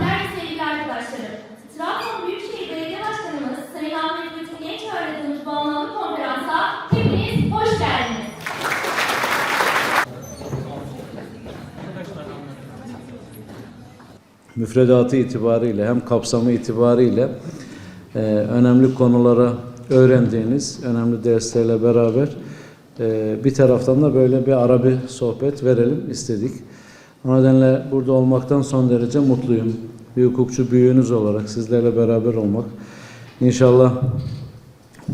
ve sevgili arkadaşlarım. Trabzon Büyükşehir Belediye Başkanımız Sayın Ahmet Metin Genç öğretimiz bu anlamlı konferansa hepiniz hoş geldiniz. müfredatı itibariyle hem kapsamı itibariyle e, önemli konulara öğrendiğiniz önemli derslerle beraber e, bir taraftan da böyle bir ara sohbet verelim istedik. O nedenle burada olmaktan son derece mutluyum. Bir hukukçu büyüğünüz olarak sizlerle beraber olmak. İnşallah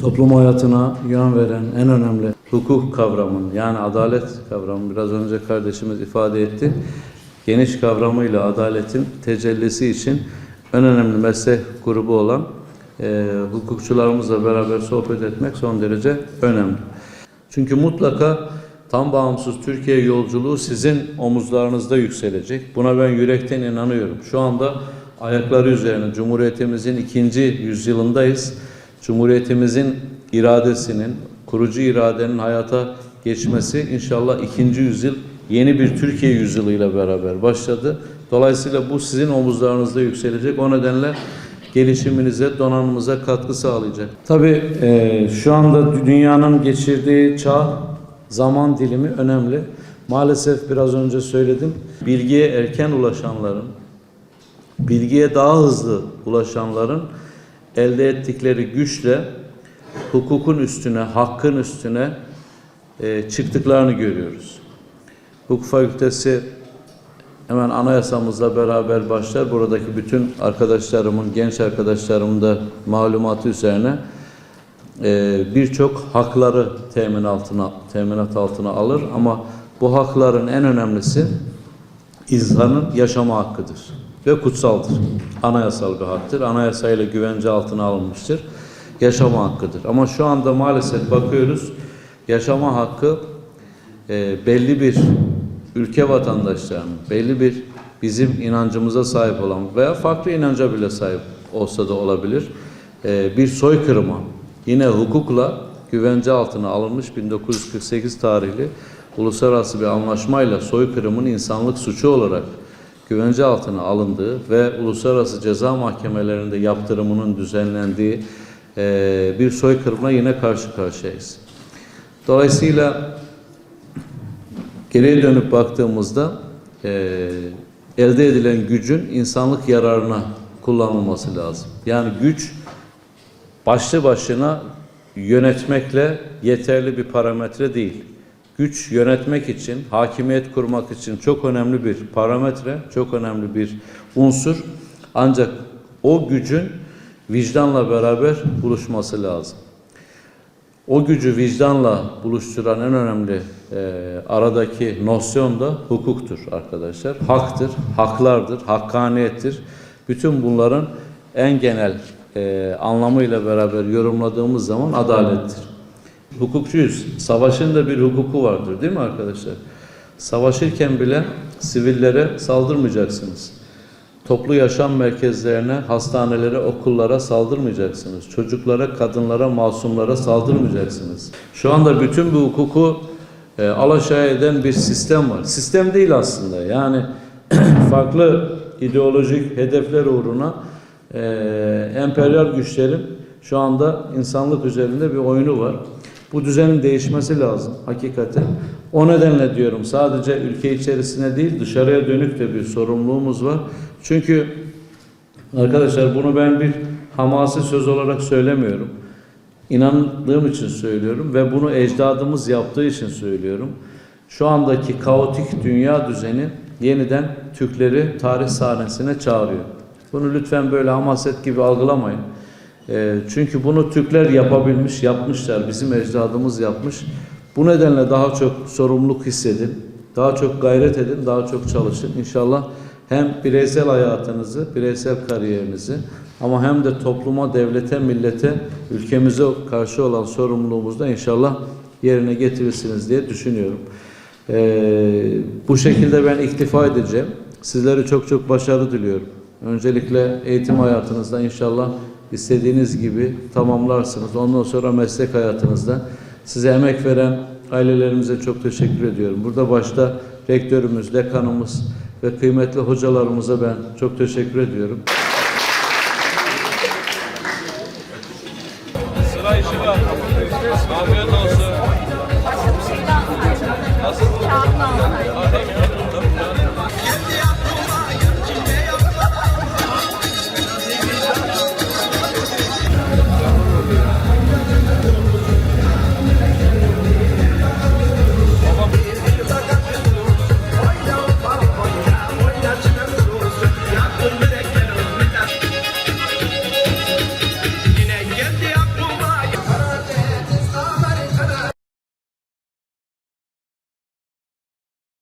toplum hayatına yön veren en önemli hukuk kavramını yani adalet kavramı biraz önce kardeşimiz ifade etti. Geniş kavramıyla adaletin tecellisi için en önemli meslek grubu olan e, hukukçularımızla beraber sohbet etmek son derece önemli. Çünkü mutlaka tam bağımsız Türkiye yolculuğu sizin omuzlarınızda yükselecek. Buna ben yürekten inanıyorum. Şu anda ayakları üzerine Cumhuriyetimizin ikinci yüzyılındayız. Cumhuriyetimizin iradesinin, kurucu iradenin hayata geçmesi inşallah ikinci yüzyıl yeni bir Türkiye yüzyılıyla beraber başladı. Dolayısıyla bu sizin omuzlarınızda yükselecek. O nedenle gelişiminize, donanımıza katkı sağlayacak. Tabii e, şu anda dünyanın geçirdiği çağ, zaman dilimi önemli. Maalesef biraz önce söyledim. Bilgiye erken ulaşanların, bilgiye daha hızlı ulaşanların elde ettikleri güçle hukukun üstüne, hakkın üstüne e, çıktıklarını görüyoruz. Hukuk Fakültesi hemen anayasamızla beraber başlar. Buradaki bütün arkadaşlarımın, genç arkadaşlarımın da malumatı üzerine e, birçok hakları temin altına, teminat altına alır. Ama bu hakların en önemlisi insanın yaşama hakkıdır ve kutsaldır. Anayasal bir haktır. Anayasayla güvence altına alınmıştır. Yaşama hakkıdır. Ama şu anda maalesef bakıyoruz yaşama hakkı e, belli bir ülke vatandaşlarının, belli bir bizim inancımıza sahip olan veya farklı inanca bile sahip olsa da olabilir e, bir soykırıma yine hukukla güvence altına alınmış 1948 tarihli uluslararası bir anlaşmayla soykırımın insanlık suçu olarak güvence altına alındığı ve uluslararası ceza mahkemelerinde yaptırımının düzenlendiği e, bir soykırımla yine karşı karşıyayız. Dolayısıyla geriye dönüp baktığımızda e, elde edilen gücün insanlık yararına kullanılması lazım. Yani güç başlı başına yönetmekle yeterli bir parametre değil. Güç yönetmek için, hakimiyet kurmak için çok önemli bir parametre, çok önemli bir unsur. Ancak o gücün vicdanla beraber buluşması lazım. O gücü vicdanla buluşturan en önemli e, aradaki nosyon da hukuktur arkadaşlar. Haktır, haklardır, hakkaniyettir. Bütün bunların en genel e, anlamıyla beraber yorumladığımız zaman adalettir. Hukukçuyuz. Savaşın da bir hukuku vardır değil mi arkadaşlar? Savaşırken bile sivillere saldırmayacaksınız. Toplu yaşam merkezlerine, hastanelere, okullara saldırmayacaksınız. Çocuklara, kadınlara, masumlara saldırmayacaksınız. Şu anda bütün bu hukuku e, alaşağı eden bir sistem var. Sistem değil aslında. Yani farklı ideolojik hedefler uğruna e, emperyal güçlerin şu anda insanlık üzerinde bir oyunu var. Bu düzenin değişmesi lazım hakikaten. O nedenle diyorum sadece ülke içerisine değil dışarıya dönük de bir sorumluluğumuz var. Çünkü arkadaşlar bunu ben bir hamasi söz olarak söylemiyorum. İnandığım için söylüyorum ve bunu ecdadımız yaptığı için söylüyorum. Şu andaki kaotik dünya düzeni yeniden Türkleri tarih sahnesine çağırıyor. Bunu lütfen böyle hamaset gibi algılamayın. E, çünkü bunu Türkler yapabilmiş, yapmışlar. Bizim ecdadımız yapmış. Bu nedenle daha çok sorumluluk hissedin. Daha çok gayret edin, daha çok çalışın. İnşallah hem bireysel hayatınızı, bireysel kariyerinizi ama hem de topluma, devlete, millete, ülkemize karşı olan sorumluluğumuzu da inşallah yerine getirirsiniz diye düşünüyorum. Ee, bu şekilde ben iktifa edeceğim. Sizlere çok çok başarı diliyorum. Öncelikle eğitim hayatınızda inşallah istediğiniz gibi tamamlarsınız. Ondan sonra meslek hayatınızda size emek veren ailelerimize çok teşekkür ediyorum. Burada başta rektörümüz, dekanımız, ve kıymetli hocalarımıza ben çok teşekkür ediyorum.